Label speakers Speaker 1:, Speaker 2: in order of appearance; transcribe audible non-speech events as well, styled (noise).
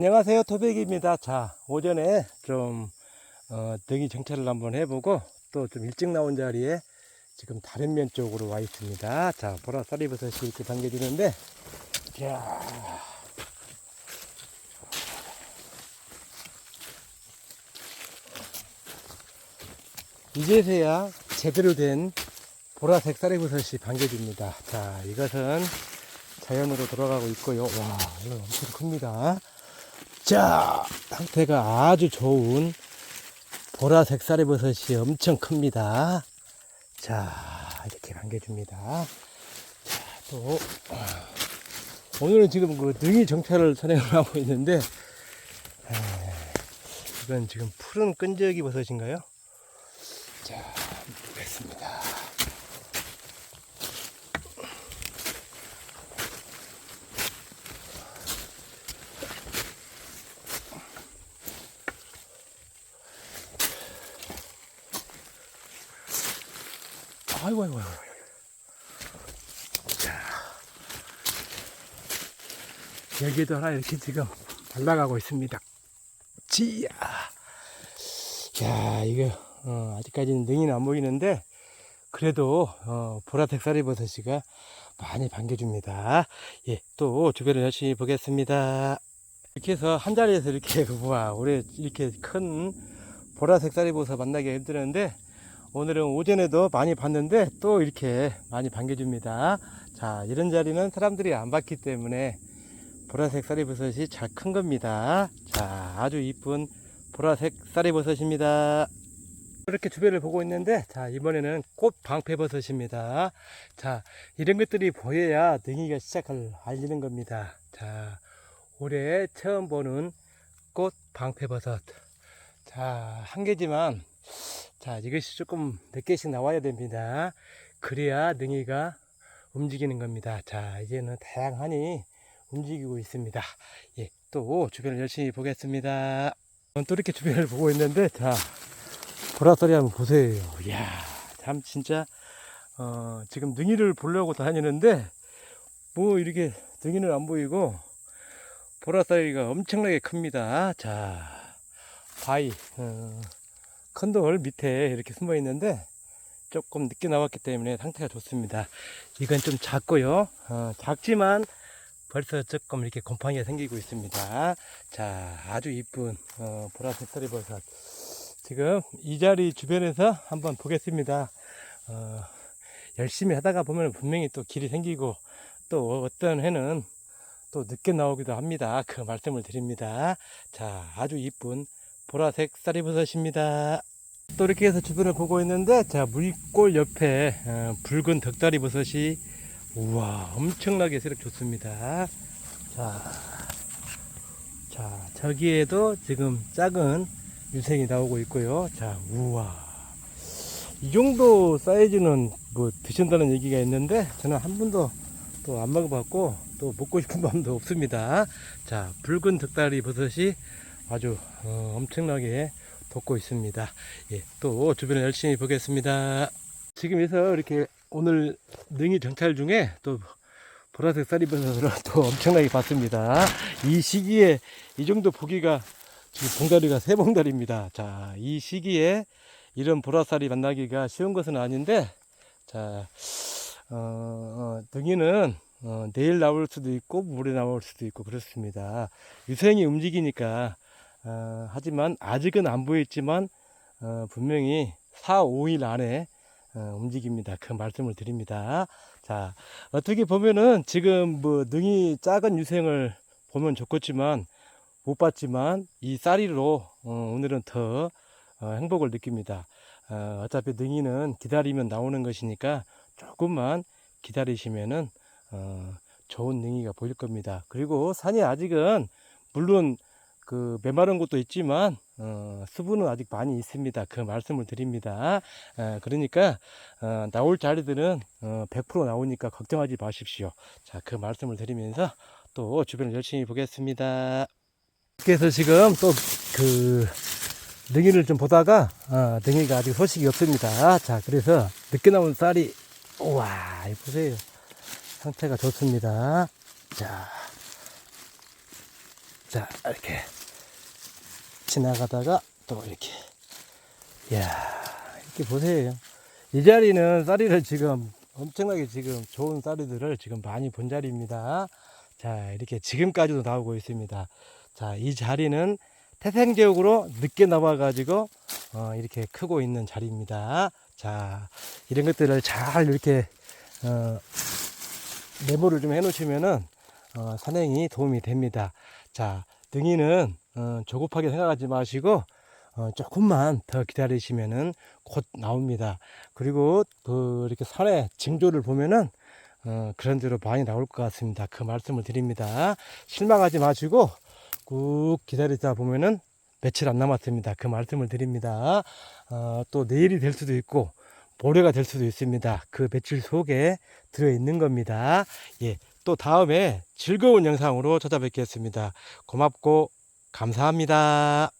Speaker 1: 안녕하세요 토백입니다. 자 오전에 좀 어, 등이 정찰을 한번 해보고 또 좀 일찍 나온 자리에 지금 다른 면 쪽으로 와 있습니다. 자 보라 쌀이버섯이 이렇게 당겨지는데 자. 이제서야 제대로 된 보라색 쌀이 버섯이 반겨집니다. 자 이것은 자연으로 돌아가고 있고요. 와 이거 엄청 큽니다 자, 상태가 아주 좋은 보라색 쌀이버섯이 엄청 큽니다. 자, 이렇게 반겨줍니다. 자, 또, 아, 오늘은 지금 그 능이 정찰을 선행을 하고 있는데, 에, 이건 지금 푸른 끈적이 버섯인가요? 자, 보겠습니다. 아이고, 아이고, 아이고. 자. 여기도 하나 이렇게 지금 날아가고 있습니다. 지야. 야, 이거, 어, 아직까지는 능이는 안 보이는데, 그래도, 어, 보라색 쌀이버섯이가 많이 반겨줍니다. 예, 또 주변을 열심히 보겠습니다. 이렇게 해서 한 자리에서 이렇게, (laughs) 우와, 올해 이렇게 큰 보라색 쌀이버섯 만나기가 힘드는데, 오늘은 오전에도 많이 봤는데 또 이렇게 많이 반겨줍니다. 자, 이런 자리는 사람들이 안 봤기 때문에 보라색 쌀이버섯이 잘 큰 겁니다. 자, 아주 이쁜 보라색 쌀이버섯입니다. 이렇게 주변을 보고 있는데, 자, 이번에는 꽃 방패버섯입니다. 자, 이런 것들이 보여야 능이가 시작을 알리는 겁니다. 자, 올해 처음 보는 꽃 방패버섯. 자, 한 개지만 자, 이것이 조금 몇 개씩 나와야 됩니다. 그래야 능이가 움직이는 겁니다. 자, 이제는 다양하니 움직이고 있습니다. 예, 또 주변을 열심히 보겠습니다. 또 이렇게 주변을 보고 있는데, 자, 보라소리 한번 보세요. 이야, 참 진짜, 어, 지금 능이를 보려고 다니는데, 뭐 이렇게 능이는 안 보이고, 보라소리가 엄청나게 큽니다. 자, 바위, 어, 컨돌 밑에 이렇게 숨어 있는데 조금 늦게 나왔기 때문에 상태가 좋습니다. 이건 좀 작고요. 어, 작지만 벌써 조금 이렇게 곰팡이가 생기고 있습니다. 자, 아주 이쁜 어, 보라색 서리버섯. 지금 이 자리 주변에서 한번 보겠습니다. 어, 열심히 하다가 보면 분명히 또 길이 생기고 또 어떤 해는 또 늦게 나오기도 합니다. 그 말씀을 드립니다. 자, 아주 이쁜 보라색 쌀이버섯입니다. 또 이렇게 해서 주변을 보고 있는데, 자, 물골 옆에 어, 붉은 덕다리 버섯이, 우와, 엄청나게 세력 좋습니다. 자, 자, 저기에도 지금 작은 유생이 나오고 있고요. 자, 우와. 이 정도 사이즈는 뭐 드신다는 얘기가 있는데, 저는 한 번도 또 안 먹어봤고, 또 먹고 싶은 (laughs) 마음도 없습니다. 자, 붉은 덕다리 버섯이 아주 어, 엄청나게 돋고 있습니다. 예, 또 주변을 열심히 보겠습니다. 지금에서 이렇게 오늘 능이 정찰 중에 또 보라색 쌀이버섯을 (laughs) 또 엄청나게 봤습니다. 이 시기에 이 정도 보기가 지금 봉다리가 세 봉다리입니다. 자, 이 시기에 이런 보라쌀이 만나기가 쉬운 것은 아닌데, 자, 어, 어, 능이는 어, 내일 나올 수도 있고 모레 나올 수도 있고 그렇습니다. 유생이 움직이니까 어, 하지만 아직은 안 보였지만 어, 분명히 4, 5일 안에 어, 움직입니다. 그 말씀을 드립니다. 자, 어떻게 보면은 지금 뭐 능이 작은 유생을 보면 좋겠지만 못 봤지만 이 쌀이로 어, 오늘은 더 어, 행복을 느낍니다. 어, 어차피 능이는 기다리면 나오는 것이니까 조금만 기다리시면은 어, 좋은 능이가 보일 겁니다. 그리고 산이 아직은 물론 그 메마른 곳도 있지만 어, 수분은 아직 많이 있습니다. 그 말씀을 드립니다. 어, 그러니까 어, 나올 자리들은 어, 100% 나오니까 걱정하지 마십시오. 자, 그 말씀을 드리면서 또 주변을 열심히 보겠습니다. 그래서 지금 또그 능이를 좀 보다가 어, 능이가 아직 소식이 없습니다. 자, 그래서 늦게 나온 쌀이 우와, 이 보세요. 상태가 좋습니다. 자, 자, 이렇게 지나가다가 또 이렇게. 이야, 이렇게 보세요. 이 자리는 쌀이를 지금 엄청나게 지금 좋은 쌀이들을 지금 많이 본 자리입니다. 자, 이렇게 지금까지도 나오고 있습니다. 자, 이 자리는 태생적으로 늦게 나와가지고 어, 이렇게 크고 있는 자리입니다. 자, 이런 것들을 잘 이렇게 어, 메모를 좀 해놓으시면은 어, 산행이 도움이 됩니다. 자, 능이는 어, 조급하게 생각하지 마시고 어, 조금만 더 기다리시면은 곧 나옵니다. 그리고 그 이렇게 산의 징조를 보면은 어, 그런 대로 많이 나올 것 같습니다. 그 말씀을 드립니다. 실망하지 마시고 꾹 기다리다 보면은 며칠 안 남았습니다. 그 말씀을 드립니다. 어, 또 내일이 될 수도 있고 모레가 될 수도 있습니다. 그 며칠 속에 들어 있는 겁니다. 예, 또 다음에 즐거운 영상으로 찾아뵙겠습니다. 고맙고 감사합니다.